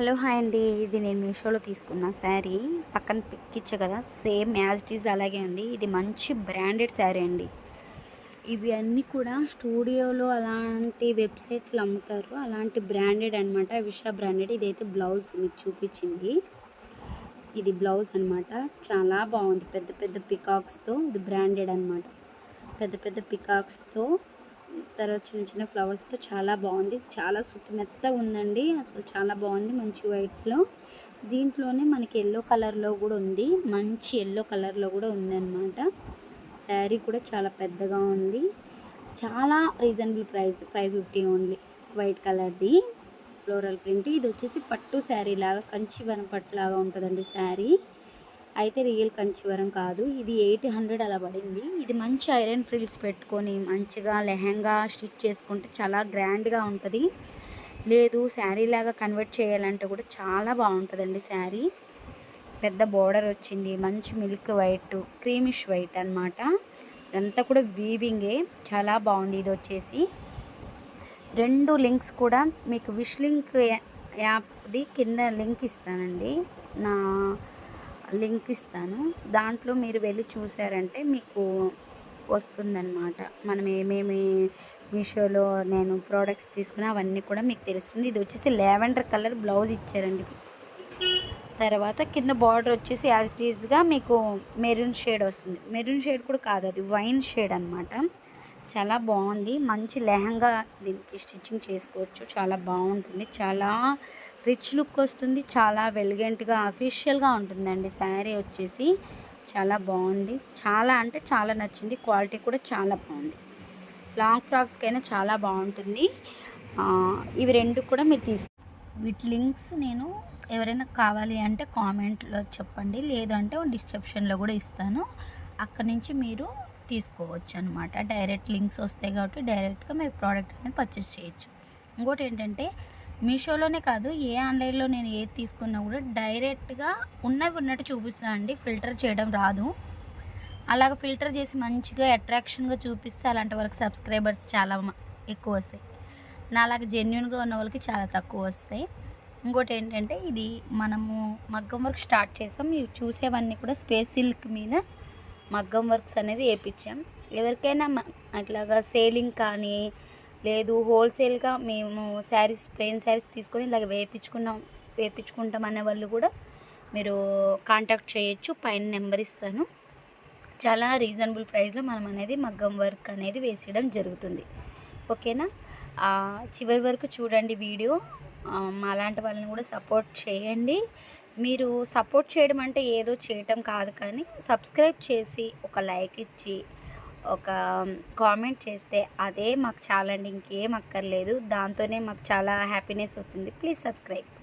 Hello hi అండి. ఇది నేను మీషోలో తీసుకున్న శారీ. పక్కన పిక్కిచ్చా కదా. సేమ్ యాజ్ ఇట్ ఈజ్ అలాగే ఉంది. ఇది మంచి బ్రాండెడ్ శారీ అండి. ఇవి అన్నీ కూడా స్టూడియోలో అలాంటి వెబ్సైట్లు అమ్ముతారు. అలాంటి బ్రాండెడ్ అనమాట విషా బ్రాండెడ్. ఇదైతే బ్లౌజ్ మీకు చూపించింది. ఇది బ్లౌజ్ అనమాట చాలా బాగుంది. పెద్ద పెద్ద పికాక్స్తో ఇది బ్రాండెడ్ అనమాట పెద్ద పెద్ద పికాక్స్తో తర్వాత చిన్న చిన్న ఫ్లవర్స్తో చాలా బాగుంది. చాలా సుత్తి మెత్తగా ఉందండి. అసలు చాలా బాగుంది మంచి వైట్లో దీంట్లోనే మనకి ఎల్లో కలర్లో కూడా ఉంది. మంచి ఎల్లో కలర్లో కూడా ఉంది అనమాట శారీ కూడా చాలా పెద్దగా ఉంది. చాలా reasonable price five fifty only white కలర్ది ఫ్లోరల్ ప్రింట్ ఇది వచ్చేసి పట్టు శారీ లాగా కంచివరం పట్టు లాగా ఉంటుందండి శారీ అయితే రియల్ కంచివరం కాదు. ఇది ఎయిట్ హండ్రెడ్ అలా పడింది. ఇది మంచి ఐరన్ ఫ్రిల్స్ పెట్టుకొని మంచిగా లెహంగా స్టిచ్ చేసుకుంటే చాలా గ్రాండ్గా ఉంటుంది. లేదు శారీ లాగా కన్వర్ట్ చేయాలంటే కూడా చాలా బాగుంటుందండి శారీ. పెద్ద బోర్డర్ వచ్చింది. మంచి మిల్క్ వైట్ క్రీమిష్ వైట్ అనమాట ఇదంతా కూడా వీవింగే. చాలా బాగుంది ఇది వచ్చేసి. రెండు లింక్స్ కూడా మీకు విష్ లింక్ యాప్ది కింద లింక్ ఇస్తానండి. నా లింక్ ఇస్తాను. దాంట్లో మీరు వెళ్ళి చూసారంటే మీకు వస్తుందన్నమాట. మనం ఏమేమి మీషోలో నేను ప్రోడక్ట్స్ తీసుకుని అవన్నీ కూడా మీకు తెలుస్తుంది. ఇది వచ్చేసి లెవెండర్ కలర్ బ్లౌజ్ ఇచ్చారండి. తర్వాత కింద బార్డర్ వచ్చేసి యాజ్ ఇట్ ఈజ్గా మీకు మెరూన్ షేడ్ వస్తుంది. మెరూన్ షేడ్ కూడా కాదు అది వైన్ షేడ్ అనమాట చాలా బాగుంది. మంచి లెహంగా దీనికి స్టిచ్చింగ్ చేసుకోవచ్చు. చాలా బాగుంటుంది. చాలా రిచ్ లుక్ వస్తుంది. చాలా వెలిగెంట్గా అఫీషియల్గా ఉంటుందండి. శారీ వచ్చేసి చాలా బాగుంది. చాలా అంటే చాలా నచ్చింది. క్వాలిటీ కూడా చాలా బాగుంది. లాంగ్ ఫ్రాక్స్కైనా చాలా బాగుంటుంది. ఇవి రెండు కూడా మీరు తీసు వీటి లింక్స్ నేను ఎవరైనా కావాలి అంటే కామెంట్లో చెప్పండి. లేదంటే డిస్క్రిప్షన్లో కూడా ఇస్తాను. అక్కడ నుంచి మీరు తీసుకోవచ్చు అనమాట డైరెక్ట్ లింక్స్ వస్తాయి కాబట్టి డైరెక్ట్గా మీరు ప్రోడక్ట్ అనేది పర్చేస్ చేయొచ్చు. ఇంకోటి ఏంటంటే మీషోలోనే కాదు ఏ ఆన్లైన్లో నేను ఏది తీసుకున్నా కూడా డైరెక్ట్గా ఉన్నవి ఉన్నట్టు చూపిస్తాను అండి. ఫిల్టర్ చేయడం రాదు. అలాగ ఫిల్టర్ చేసి మంచిగా అట్రాక్షన్గా చూపిస్తే అలాంటి వాళ్ళకి సబ్స్క్రైబర్స్ చాలా ఎక్కువ వస్తాయి. నా అలాగ జెన్యున్గా ఉన్న వాళ్ళకి చాలా తక్కువ వస్తాయి. ఇంకోటి ఏంటంటే ఇది మనము మగ్గం వర్క్ స్టార్ట్ చేసాం. మీరు చూసేవన్నీ కూడా స్పేస్ సిల్క్ మీద మగ్గం వర్క్స్ అనేది వేయించాం ఎవరికైనా అట్లాగా సేలింగ్ కానీ లేదు హోల్సేల్గా మేము శారీస్ ప్లెయిన్ శారీస్ తీసుకొని ఇలాగ వేయించుకున్నాం వేయించుకుంటాం అనే వాళ్ళు కూడా మీరు కాంటాక్ట్ చేయొచ్చు. పైన నెంబర్ ఇస్తాను. చాలా రీజనబుల్ ప్రైస్లో మనం అనేది మగ్గం వర్క్ అనేది వేసేయడం జరుగుతుంది. ఓకేనా? చివరి వరకు చూడండి వీడియో. మాలాంటి వాళ్ళని కూడా సపోర్ట్ చేయండి. మీరు సపోర్ట్ చేయడం అంటే ఏదో చేయటం కాదు కానీ సబ్స్క్రైబ్ చేసి ఒక లైక్ ఇచ్చి ఒక కామెంట్ చేస్తే అదే మాకు చాలండి ఇంకేం అక్కర్లేదు. దాంతోనే మాకు చాలా హ్యాపీనెస్ వస్తుంది. Please subscribe.